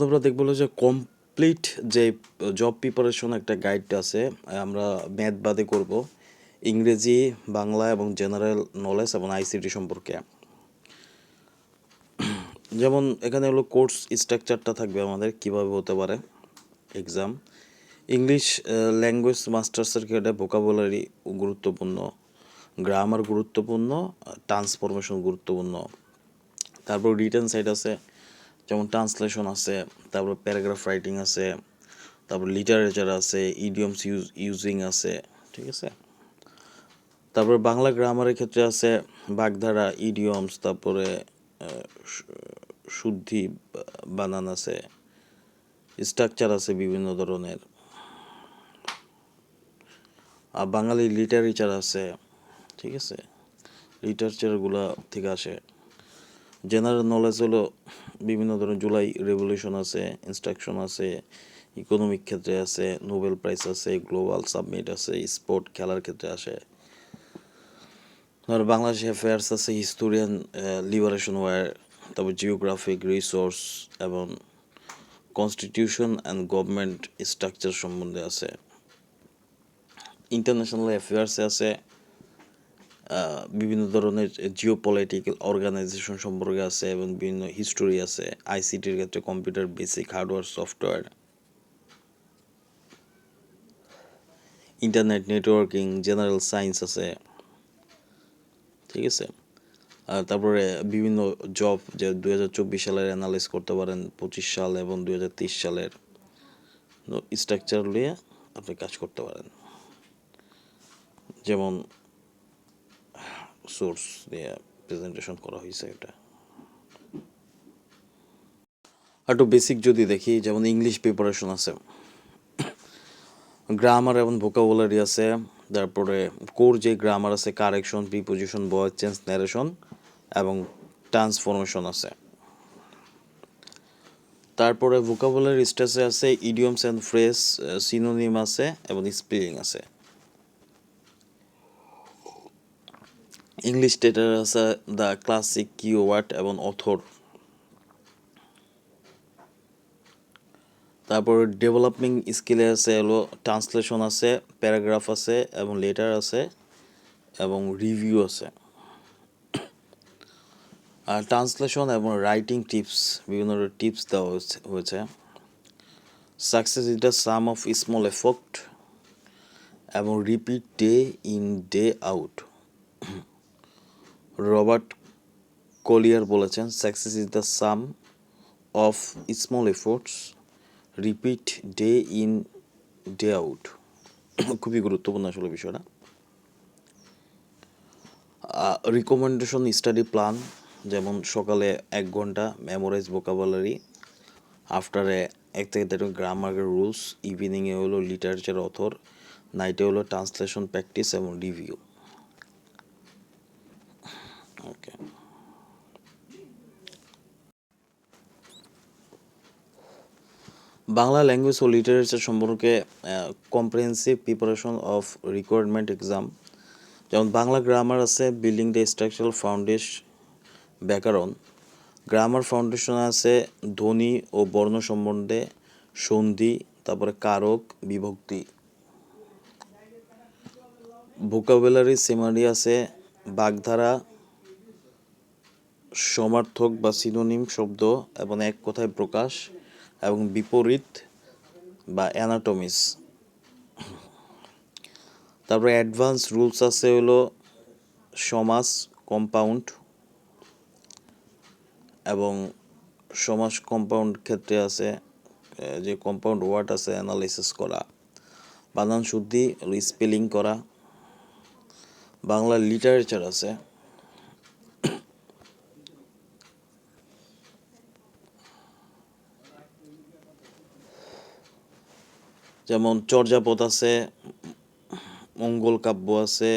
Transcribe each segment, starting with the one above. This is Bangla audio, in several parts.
অর্থাৎ আমরা দেখবো যে কমপ্লিট যে জব প্রিপারেশন একটা গাইড আছে আমরা ম্যাথ বাদে করব ইংরেজি বাংলা এবং জেনারেল নলেজ এবং আইসিটি সম্পর্কে যেমন এখানে হলো কোর্স স্ট্রাকচারটা থাকবে আমাদের কিভাবে হতে পারে এক্সাম ইংলিশ ল্যাঙ্গুয়েজ মাস্টার্সের ক্ষেত্রে ভোকাবুলারি গুরুত্বপূর্ণ গ্রামার গুরুত্বপূর্ণ ট্রান্সফরমেশন গুরুত্বপূর্ণ তারপর রিটার্ন সাইড আছে যেমন ট্রান্সলেশন আছে তারপর প্যারাগ্রাফ রাইটিং আছে তারপর লিটারেচার আছে ইডিয়মস ইউজ ইউজিং আছে ঠিক আছে তারপরে বাংলা গ্রামারের ক্ষেত্রে আছে বাগধারা ইডিয়মস তারপরে শুদ্ধি বানান আছে স্ট্রাকচার আছে বিভিন্ন ধরনের আর বাঙালি লিটারেচার আছে ঠিক আছে লিটারেচারগুলো থেকে আসে জেনারেল নলেজ হলো বিভিন্ন ধরনের জুলাই রেভলিউশন আছে ইনস্ট্রাকশন আছে ইকোনমিক ক্ষেত্রে আছে নোবেল প্রাইজ আছে গ্লোবাল সাবমিট আছে স্পোর্ট খেলার ক্ষেত্রে আসে ধর বাংলাদেশ অ্যাফেয়ার্স আছে হিস্টোরিয়ান লিবারেশন ওয়ার তারপর জিওগ্রাফিক রিসোর্স এবং কনস্টিটিউশন অ্যান্ড গভর্নমেন্ট স্ট্রাকচার সম্বন্ধে আছে ইন্টারন্যাশনাল অ্যাফেয়ার্সে আছে বিভিন্ন ধরনের জিও পলিটিক্যাল অর্গানাইজেশন সম্পর্কে আছে এবং বিভিন্ন হিস্টোরি আছে আইসিটির ক্ষেত্রে computer basic hardware software internet networking general science আছে ঠিক আছে তারপরে বিভিন্ন জব যে দু সালের অ্যানালাইস করতে পারেন পঁচিশ সাল এবং দু সালের স্ট্রাকচার নিয়ে আপনি কাজ করতে পারেন যেমন সোর্স দিয়ে প্রেজেন্টেশন করা হয়েছে এটা একটু বেসিক যদি দেখি যেমন ইংলিশ প্রিপারেশন আছে গ্রামার এবং ভোকাবুলারি আছে তারপরে কোর যে গ্রামার আছে correction preposition voice change narration এবং ট্রান্সফরমেশন আছে তারপরে ভোকাবুলারি স্টেসে আছে ইডিয়মস অ্যান্ড ফ্রেজ সিনোনিম আছে এবং স্পেলিং আছে ইংলিশ টেটার আছে দ্য ক্লাসিক ওয়ার্ড এবং অথর তারপর ডেভেলপিং স্কিলে আছে হলো ট্রান্সলেশন আছে প্যারাগ্রাফ আছে এবং লেটার আছে এবং রিভিউ আছে আর ট্রান্সলেশন এবং রাইটিং টিপস বিভিন্ন টিপস দেওয়া হয়েছে success is the sum of small effort এবং repeat day in day out Robert Collier বলেছেন success is the sum of small efforts repeat day in day out খুবই গুরুত্বপূর্ণ আসলে বিষয়টা রিকমেন্ডেশন স্টাডি প্ল্যান যেমন সকালে এক ঘন্টা মেমোরাইজ ভোকাবুলারি আফটারে এক থেকে দেড় গ্রামার রুলস ইভিনিংয়ে হলো লিটারেচার অথর নাইটে হলো ট্রান্সলেশন প্র্যাকটিস এবং রিভিউ ওকে বাংলা ল্যাঙ্গুয়েজ ও লিটারেচার সম্পর্কে comprehensive preparation of requirement exam যেমন বাংলা গ্রামার আছে বিল্ডিং দ্য স্ট্রাকচারাল ফাউন্ডেশন ব্যাকরণ গ্রামার ফাউন্ডেশন আছে ধ্বনি ও বর্ণ সম্বন্ধে সন্ধি তারপরে কারক বিভক্তি ভোকাবুলারি সেমারি আছে বাগধারা সমার্থক বা সিনোনিম শব্দ এবং এক কথায় প্রকাশ এবং বিপরীত বা অ্যানাটমিস তারপরে অ্যাডভান্স রুলস আছে হলো সমাস কম্পাউন্ড এবং সমাস কম্পাউন্ড ক্ষেত্রে আছে যে কম্পাউন্ড ওয়ার্ড আছে অ্যানালাইসিস করা বানান শুদ্ধি স্পেলিং করা বাংলা লিটারেচার আছে যেমন চর্যাপদ আছে মঙ্গল কাব্য আছে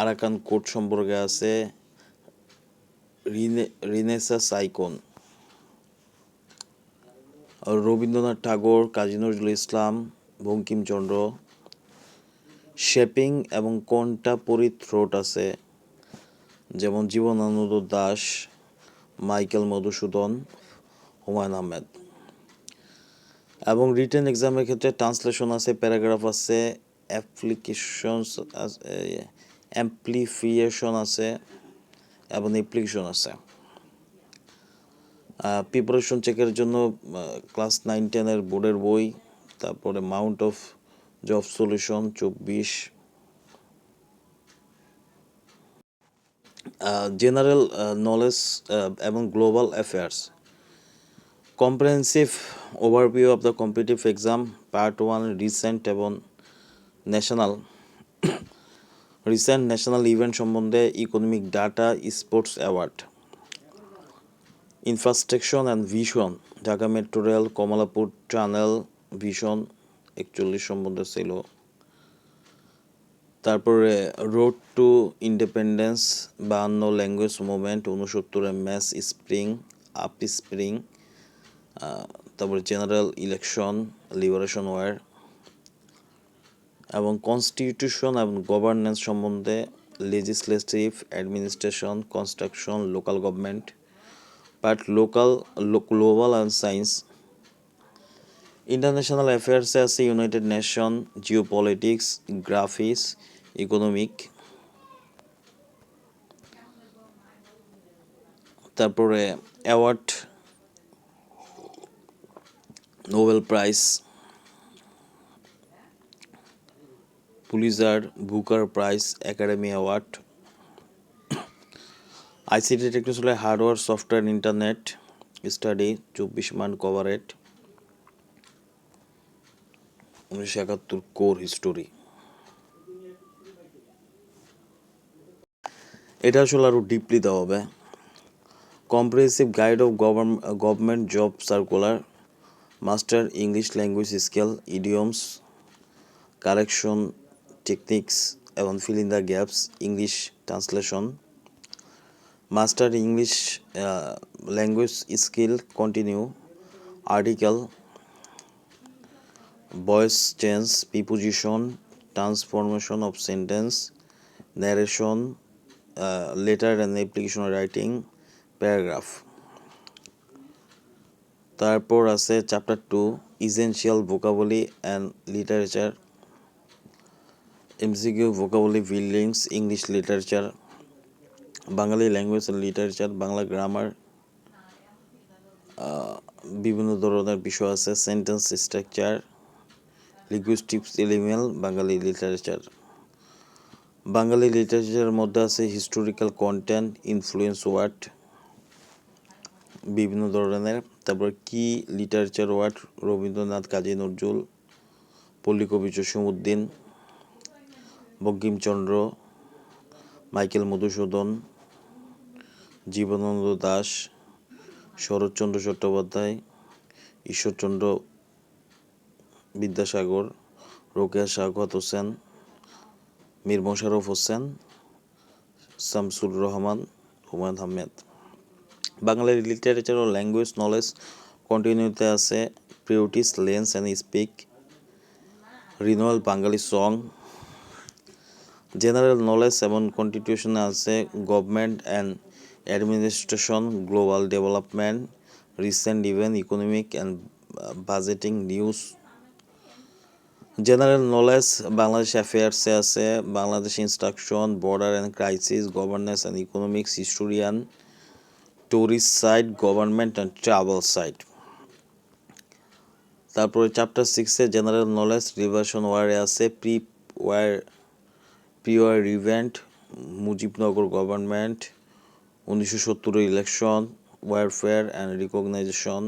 আরাকান কোট সম্পর্কে আছে রিনেসা সাইকন রবীন্দ্রনাথ ঠাকুর কাজী নজরুল ইসলাম বঙ্কিমচন্দ্র শেপিং এবং কোনটা পরিথ্রোট আছে যেমন জীবনানন্দ দাস মাইকেল মধুসূদন হুমায়ুন আহমেদ এবং রিটার্ন এক্সামের ক্ষেত্রে ট্রান্সলেশন আছে প্যারাগ্রাফ আছে অ্যাপ্লিকেশনস অ্যাম্পলিফিয়েশন আছে এবং অ্যাপ্লিকেশন আছে প্রিপারেশন চেকের জন্য ক্লাস নাইন টেনের বোর্ডের বই তারপরে মাউন্ট অফ জব সলিউশন চব্বিশ জেনারেল নলেজ এবং global affairs comprehensive overview of the competitive exam part one recent এবং ন্যাশনাল রিসেন্ট ন্যাশনাল ইভেন্ট সম্বন্ধে economic data sports award infrastructure and vision Dhaka metro rail Kamalapur tunnel vision একচল্লিশ সম্বন্ধে ছিল তারপরে রোড টু ইন্ডিপেন্ডেন্স অন্য ল্যাঙ্গুয়েজ মুভমেন্ট উনসত্তরে ম্যাচ স্প্রিং আপ স্প্রিং তারপরে জেনারেল ইলেকশন লিবারেশন ওয়ার এবং কনস্টিটিউশন এবং গভর্নেন্স সম্বন্ধে legislative administration construction local government but local global and science international অ্যাফেয়ার্সে আছে United Nation geo politics graphics economic তারপরে award Nobel prize Pulitzer Booker prize academy award ICT টেকনোসলে hardware software internet study চব্বিশ মান কভারেট উনিশশো একাত্তর কোর হিস্টোরি এটা আসলে আরও ডিপলি দেওয়া হবে comprehensive guide of government job circular Master English language skill, idioms, correction techniques, and fill in the gaps, English translation. Master English language skill, continue, article, voice change, preposition, transformation of sentence, narration, letter and application writing, paragraph. তারপর আছে chapter two essential vocabulary and literature MCQ vocabulary buildings English literature Bangali language and literature Bangla grammar বিভিন্ন ধরনের বিষয় আছে sentence structure linguistic element Bangali literature Bangali লিটারেচারের মধ্যে আছে হিস্টোরিক্যাল কন্টেন্ট ইনফ্লুয়েন্স ওয়ার্ড বিভিন্ন ধরনের তারপর কি লিটারেচার ওয়ার্ড রবীন্দ্রনাথ কাজী নজরুল পল্লীকবি জসীমউদ্দিন বঙ্কিমচন্দ্র মাইকেল মধুসূদন জীবনানন্দ দাস শরৎচন্দ্র চট্টোপাধ্যায় ঈশ্বরচন্দ্র বিদ্যাসাগর রোকেয়া শাহকাত হোসেন মীর মোশারফ হোসেন শামসুর রহমান হুমায়ুন আহমেদ বাংলা লিটারেচার ও ল্যাঙ্গুয়েজ নলেজ কন্টিনিউতে আছে প্রিউটিস লেন্স অ্যান্ড স্পিক রিনোয়াল বাঙালি সং জেনারেল নলেজ এবং কন্টিটিউশনে আছে government and administration global development recent event economic and budgeting news general knowledge Bangladesh অ্যাফেয়ার্সে আছে Bangladesh instruction border and crisis governance and economics historian tourist site government and travel site তারপরে চ্যাপ্টার সিক্সে জেনারেল নলেজ রিভার্সন ওয়ারে আছে pre war pre war event Mujibnagar government উনিশশো সত্তর election warfare and recognition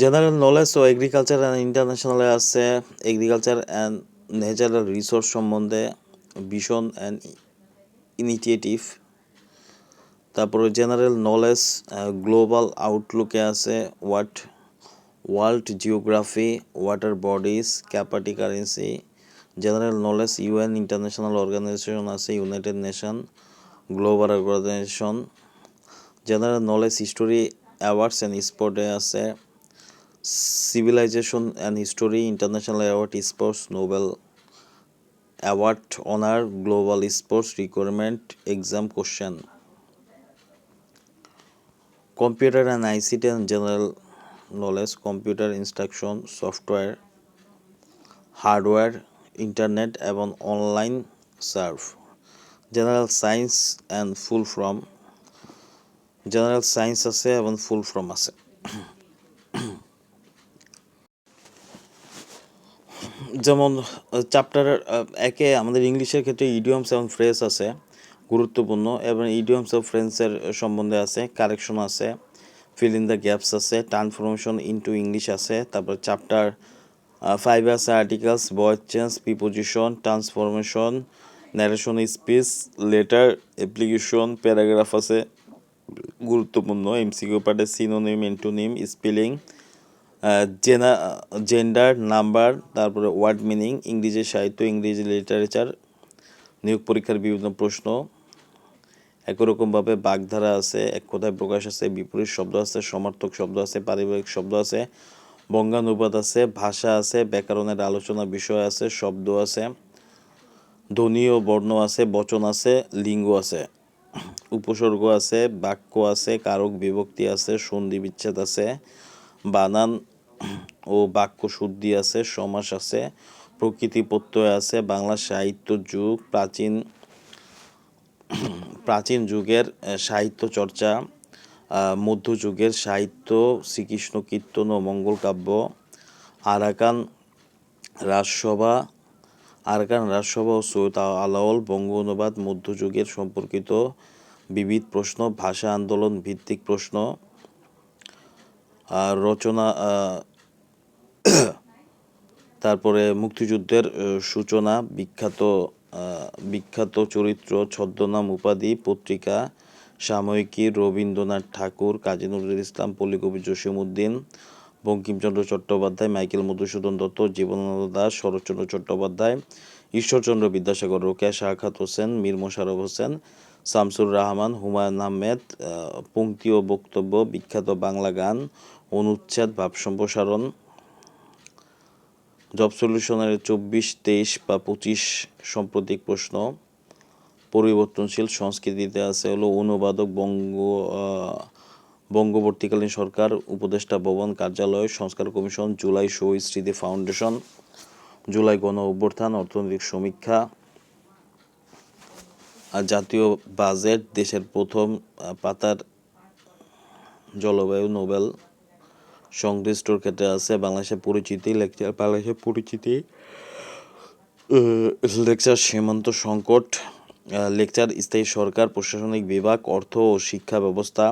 general knowledge O agriculture and ইন্টারন্যাশনালে আছে এগ্রিকালচার অ্যান্ড ন্যাচারাল রিসোর্স সম্বন্ধে ভিশন অ্যান্ড ইনিটিয়েটিভ তারপরে জেনারেল নলেজ গ্লোবাল আউটলুকে আছে what world geography water bodies capital currency general knowledge UN international organisation আছে United Nation global organisation general knowledge history awards and স্পোর্টে আছে civilisation and history international award sports Nobel award honour global sports requirement exam question computer and ICT and general knowledge computer instruction software hardware internet এবং online serve general science and full form general science আছে এবং ফুল ফর্ম আছে যেমন চ্যাপ্টার একে আমাদের ইংলিশের ক্ষেত্রে ইডিয়মস এবং ফ্রেশ আছে গুরুত্বপূর্ণ এবং ইডিয়মস অফ ফ্রেন্সের সম্বন্ধে আছে কারেকশন আছে ফিল ইন দ্য গ্যাপস আছে ট্রান্সফরমেশন ইনটু ইংলিশ আছে তারপর চ্যাপ্টার ফাইভ আছে articles voice change preposition transformation narration speech letter application paragraph আছে গুরুত্বপূর্ণ এমসিকিউ পার্টে সিনোনিম এন্টোনিম স্পেলিং জেনা জেন্ডার নাম্বার তারপরে ওয়ার্ড মিনিং ইংরেজি সাহিত্য ইংরেজি লিটারেচার নিয়োগ পরীক্ষার বিভিন্ন প্রশ্ন একরকমভাবে বাগধারা আছে এক কথায় প্রকাশ আছে বিপরীত শব্দ আছে সমার্থক শব্দ আছে পারিবারিক শব্দ আছে বঙ্গানুবাদ আছে ভাষা আছে ব্যাকরণের আলোচনা বিষয় আছে শব্দ আছে ধ্বনি ও বর্ণ আছে বচন আছে লিঙ্গ আছে উপসর্গ আছে বাক্য আছে কারক বিভক্তি আছে সন্ধি বিচ্ছেদ আছে বানান ও বাক্য শুদ্ধি আছে সমাস আছে প্রকৃতি প্রত্যয় আছে বাংলা সাহিত্য যুগ প্রাচীন প্রাচীন যুগের সাহিত্য চর্চা মধ্যযুগের সাহিত্য শ্রীকৃষ্ণ কীর্তন ও মঙ্গল কাব্য আরাকান রাজসভা আরাকান রাজসভা ও সৈয়দ আলাওল বঙ্গ অনুবাদ মধ্যযুগের সম্পর্কিত বিবিধ প্রশ্ন ভাষা আন্দোলন ভিত্তিক প্রশ্ন রচনা তারপরে মুক্তিযুদ্ধের সূচনা বিখ্যাত বিখ্যাত চরিত্র ছদ্মনাম উপাধি পত্রিকা সাময়িকী রবীন্দ্রনাথ ঠাকুর কাজী নজরুল ইসলাম পল্লীকবি জসীমউদ্দিন বঙ্কিমচন্দ্র চট্টোপাধ্যায় মাইকেল মধুসূদন দত্ত জীবনানন্দ দাস শরৎচন্দ্র চট্টোপাধ্যায় ঈশ্বরচন্দ্র বিদ্যাসাগর রোকেয়া শাহাত হোসেন মীর মোশারফ হোসেন শামসুর রহমান হুমায়ুন আহমেদ পঙ্ক্তি ও বক্তব্য বিখ্যাত বাংলা গান অনুচ্ছেদ ভাব সম্প্রসারণ জব সলিউশনের চব্বিশ তেইশ বা পঁচিশ সাম্প্রতিক প্রশ্ন পরিবর্তনশীল সংস্কৃতিতে আছে হলো অনুবাদক বঙ্গ বঙ্গবর্তীকালীন সরকার উপদেষ্টা ভবন কার্যালয় সংস্কার কমিশন জুলাই শহীদ স্মৃতি ফাউন্ডেশন জুলাই গণ অভ্যর্থান অর্থনৈতিক সমীক্ষা আর জাতীয় বাজেট দেশের প্রথম পাতার জলবায়ু নোবেল সংশ্লিষ্টর ক্ষেত্রে আছে বাংলাদেশের পরিচিতি লেকচার বাংলাদেশের পরিচিতি লেকচার সীমান্ত সংকট লেকচার স্থায়ী সরকার প্রশাসনিক বিভাগ অর্থ ও শিক্ষা ব্যবস্থা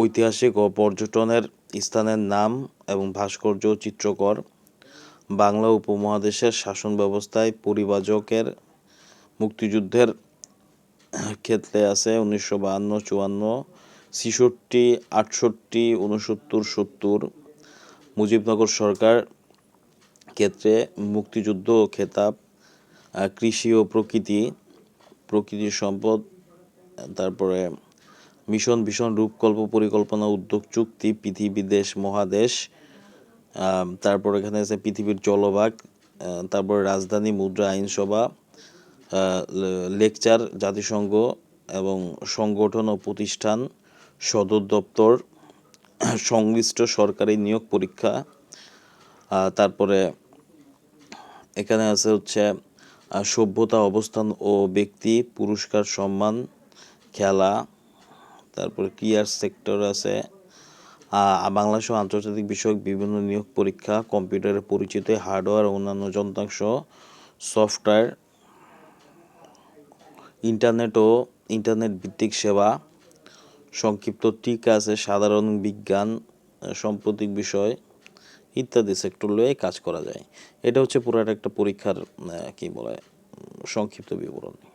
ঐতিহাসিক ও পর্যটনের স্থানের নাম এবং ভাস্কর্য চিত্রকর বাংলা উপমহাদেশের শাসন ব্যবস্থায় পরিবাজকের মুক্তিযুদ্ধের ক্ষেত্রে আছে উনিশশো বাহান্ন চুয়ান্ন ছিষট্টি আটষট্টি উনসত্তর সত্তর মুজিবনগর সরকার ক্ষেত্রে মুক্তিযুদ্ধ খেতাব কৃষি ও প্রকৃতি প্রকৃতির সম্পদ তারপরে মিশন ভীষণ রূপকল্প পরিকল্পনা উদ্যোগ চুক্তি পৃথিবী দেশ মহাদেশ তারপর এখানে আছে পৃথিবীর জলভাগ তারপর রাজধানী মুদ্রা আইনসভা লেকচার জাতিসংঘ এবং সংগঠন ও প্রতিষ্ঠান সদর দপ্তর সংশ্লিষ্ট সরকারি নিয়োগ পরীক্ষা তারপরে এখানে আছে হচ্ছে সভ্যতা অবস্থান ও ব্যক্তি পুরস্কার সম্মান খেলা তারপরে কিয়ার সেক্টর আছে বাংলাদেশ আন্তর্জাতিক বিষয়ক বিভিন্ন নিয়োগ পরীক্ষা কম্পিউটারের পরিচিতি হার্ডওয়্যার অন্যান্য যন্ত্রাংশ সফটওয়্যার ইন্টারনেট ও ইন্টারনেট ভিত্তিক সেবা সংক্ষিপ্ত টিকা আছে সাধারণ বিজ্ঞান সাম্প্রতিক বিষয় ইত্যাদি সেক্টর লয়ে কাজ করা যায় এটা হচ্ছে পুরো একটা পরীক্ষার কী বলে সংক্ষিপ্ত বিবরণ